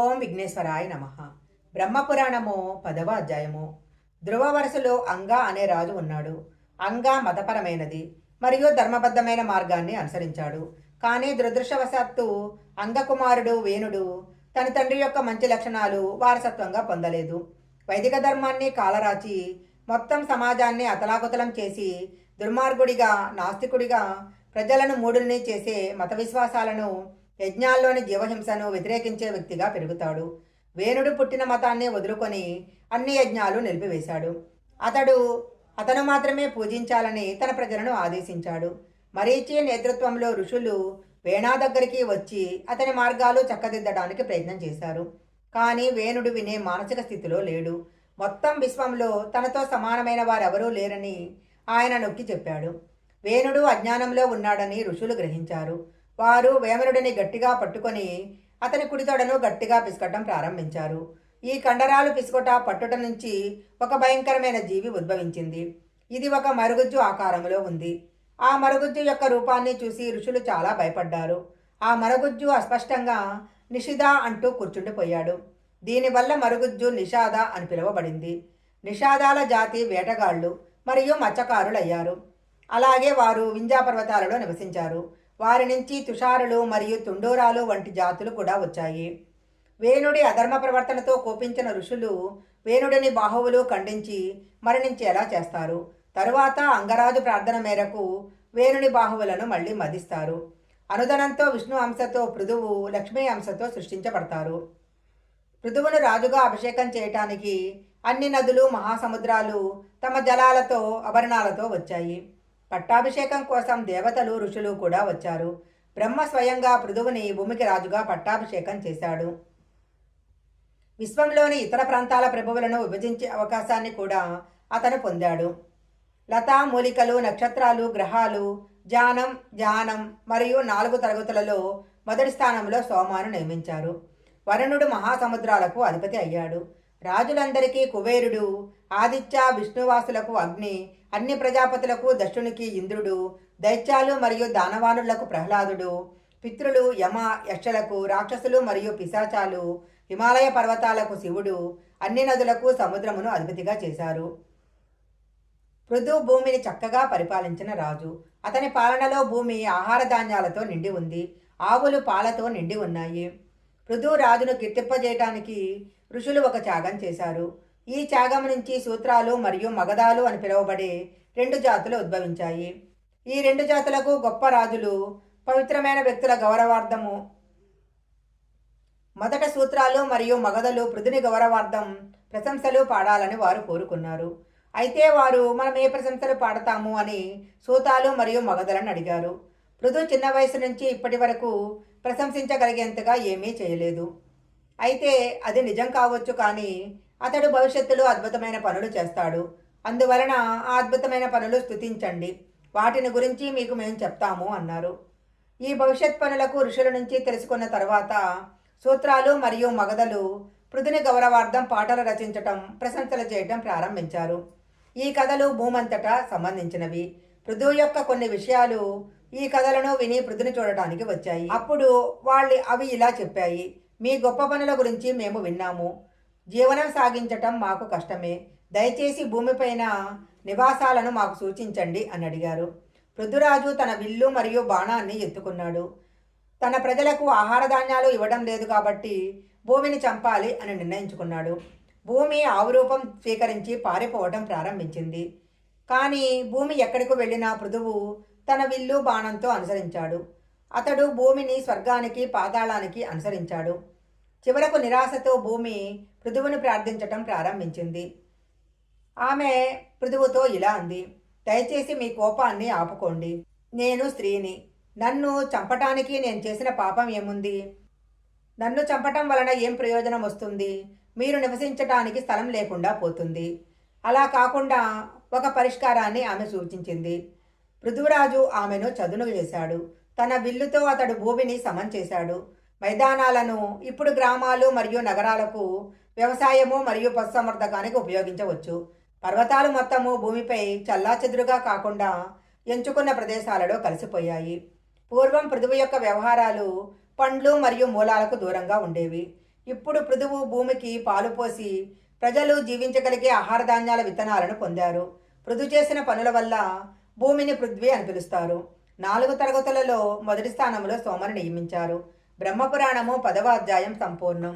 ఓం విఘ్నేశ్వరాయ నమ. బ్రహ్మపురాణము పదవ అధ్యాయము. ధ్రువ వరుసలో అంగా అనే రాజు ఉన్నాడు. అంగా మతపరమైనది మరియు ధర్మబద్ధమైన మార్గాన్ని అనుసరించాడు. కానీ దురదృష్టవశాత్తు అంగకుమారుడు వేణుడు తన తండ్రి యొక్క మంచి లక్షణాలు వారసత్వంగా పొందలేదు. వైదిక ధర్మాన్ని కాలరాచి మొత్తం సమాజాన్ని అతలాకుతలం చేసి దుర్మార్గుడిగా నాస్తికుడిగా ప్రజలను మూడుల్ని చేసే మత విశ్వాసాలను యజ్ఞాల్లోని జీవహింసను వ్యతిరేకించే వ్యక్తిగా పెరుగుతాడు. వేణుడు పుట్టిన మతాన్ని వదులుకొని అన్ని యజ్ఞాలు నిలిపివేశాడు. అతడు అతను మాత్రమే పూజించాలని తన ప్రజలను ఆదేశించాడు. మరీచి నేతృత్వంలో ఋషులు వేణా దగ్గరికి వచ్చి అతని మార్గాలు చక్కదిద్దడానికి ప్రయత్నం చేశారు. కానీ వేణుడు వినే మానసిక స్థితిలో లేడు. మొత్తం విశ్వంలో తనతో సమానమైన వారెవరూ లేరని ఆయన నొక్కి చెప్పాడు. వేణుడు అజ్ఞానంలో ఉన్నాడని ఋషులు గ్రహించారు. వారు వేమనుడిని గట్టిగా పట్టుకొని అతని కుడితోడను గట్టిగా పిసకటం ప్రారంభించారు. ఈ కండరాలు పిసుకొట పట్టుట నుంచి ఒక భయంకరమైన జీవి ఉద్భవించింది. ఇది ఒక మరుగుజ్జు ఆకారంలో ఉంది. ఆ మరుగుజ్జు యొక్క రూపాన్ని చూసి ఋషులు చాలా భయపడ్డారు. ఆ మరుగుజ్జు అస్పష్టంగా నిషిద అంటూ కూర్చుండిపోయాడు. దీనివల్ల మరుగుజ్జు నిషాద అని పిలువబడింది. నిషాదాల జాతి వేటగాళ్ళు మరియు మత్స్యకారులయ్యారు. అలాగే వారు వింజా పర్వతాలలో నివసించారు. వారి నుంచి తుషారులు మరియు తుండూరాలు వంటి జాతులు కూడా వచ్చాయి. వేణుడి అధర్మ ప్రవర్తనతో కోపించిన ఋషులు వేణుడిని బాహువులు ఖండించి మరణించేలా చేస్తారు. తరువాత అంగరాజు ప్రార్థన మేరకు వేణుని బాహువులను మళ్ళీ మదిస్తారు. అనుదనంతో విష్ణు అంశతో పృథువు లక్ష్మీ అంశతో సృష్టించబడతారు. పృథువును రాజుగా అభిషేకం చేయటానికి అన్ని నదులు మహాసముద్రాలు తమ జలాలతో అభరణాలతో వచ్చాయి. పట్టాభిషేకం కోసం దేవతలు ఋషులు కూడా వచ్చారు. బ్రహ్మ స్వయంగా పృథువుని భూమికి రాజుగా పట్టాభిషేకం చేశాడు. విశ్వంలోని ఇతర ప్రాంతాల ప్రభువులను విభజించే అవకాశాన్ని కూడా అతను పొందాడు. లతా మూలికలు నక్షత్రాలు గ్రహాలు జానం ధ్యానం మరియు నాలుగు తరగతులలో మొదటి స్థానంలో సోమాను నియమించారు. వరుణుడు మహాసముద్రాలకు అధిపతి అయ్యాడు. రాజులందరికీ కుబేరుడు ఆదిత్య విష్ణువాసులకు అగ్ని అన్ని ప్రజాపతులకు దక్షునికి ఇంద్రుడు దైత్యాలు మరియు దానవానులకు ప్రహ్లాదుడు పితృలు యమ యక్షలకు రాక్షసులు మరియు పిశాచాలు హిమాలయ పర్వతాలకు శివుడు అన్ని నదులకు సముద్రమును అధిపతిగా చేశారు. పృథు భూమిని చక్కగా పరిపాలించిన రాజు. అతని పాలనలో భూమి ఆహార ధాన్యాలతో నిండి ఉంది. ఆవులు పాలతో నిండి ఉన్నాయి. పృథు రాజును కీర్తింపజేయటానికి ఋషులు ఒక త్యాగం చేశారు. ఈ త్యాగం నుంచి సూత్రాలు మరియు మగధాలు అని పిలువబడే రెండు జాతులు ఉద్భవించాయి. ఈ రెండు జాతులకు గొప్ప రాజులు పవిత్రమైన వ్యక్తుల గౌరవార్థము మొదట సూత్రాలు మరియు మగధలు పృథుని గౌరవార్థం ప్రశంసలు పాడాలని వారు కోరుకున్నారు. అయితే వారు మనం ఏ ప్రశంసలు పాడతాము అని సూతాలు మరియు మగధలను అడిగారు. పృథు చిన్న వయసు నుంచి ఇప్పటి వరకు ప్రశంసించగలిగేంతగా ఏమీ చేయలేదు. అయితే అది నిజం కావచ్చు కానీ అతడు భవిష్యత్తులో అద్భుతమైన పనులు చేస్తాడు. అందువలన ఆ అద్భుతమైన పనులు స్థుతించండి వాటిని గురించి మీకు మేము చెప్తాము అన్నారు. ఈ భవిష్యత్ పనులకు ఋషుల నుంచి తెలుసుకున్న తర్వాత సూత్రాలు మరియు మగధలు పృథుని గౌరవార్థం పాటలు రచించటం ప్రశంసలు చేయటం ప్రారంభించారు. ఈ కథలు భూమంతటా సంబంధించినవి. పృథు యొక్క కొన్ని విషయాలు ఈ కథలను విని పృథుని చూడటానికి వచ్చాయి. అప్పుడు వాళ్ళు అవి ఇలా చెప్పాయి. మీ గొప్ప పనుల గురించి మేము విన్నాము. జీవనం సాగించటం మాకు కష్టమే. దయచేసి భూమిపైన నివాసాలను మాకు సూచించండి అని అడిగారు. పృథురాజు తన విల్లు మరియు బాణాన్ని ఎత్తుకున్నాడు. తన ప్రజలకు ఆహార ధాన్యాలు ఇవ్వడం లేదు కాబట్టి భూమిని చంపాలి అని నిర్ణయించుకున్నాడు. భూమి ఆవురూపం స్వీకరించి పారిపోవడం ప్రారంభించింది. కానీ భూమి ఎక్కడికి వెళ్ళినా పృథువు తన విల్లు బాణంతో అనుసరించాడు. అతడు భూమిని స్వర్గానికి పాతాళానికి అనుసరించాడు. చివరకు నిరాశతో భూమి పృథువుని ప్రార్థించటం ప్రారంభించింది. ఆమె పృథువుతో ఇలా అంది దయచేసి మీ కోపాన్ని ఆపుకోండి. నేను స్త్రీని. నన్ను చంపటానికి నేను చేసిన పాపం ఏముంది? నన్ను చంపటం వలన ఏం ప్రయోజనం వస్తుంది? మీరు నివసించటానికి స్థలం లేకుండా పోతుంది. అలా కాకుండా ఒక పరిష్కారాన్ని ఆమె సూచించింది. పృథురాజు ఆమెను చదును చేశాడు తన విల్లుతో అతడు భూమిని సమం చేశాడు. మైదానాలను ఇప్పుడు గ్రామాలు మరియు నగరాలకు వ్యవసాయము మరియు పశుసంవర్ధకానికి ఉపయోగించవచ్చు. పర్వతాలు మొత్తము భూమిపై చల్లాచెదురుగా కాకుండా ఎంచుకున్న ప్రదేశాలలో కలిసిపోయాయి. పూర్వం పృథువు యొక్క వ్యవహారాలు పండ్లు మరియు మూలాలకు దూరంగా ఉండేవి. ఇప్పుడు పృథువు భూమికి పాలు పోసి ప్రజలు జీవించగలిగే ఆహార ధాన్యాల విత్తనాలను పొందారు. పృథు చేసిన పనుల వల్ల భూమిని పృథ్వీ అని పిలుస్తారు. నాలుగు తరగతులలో మొదటి స్థానంలో సోమను నియమించారు. బ్రహ్మపురాణము పదవ అధ్యాయం సంపూర్ణం.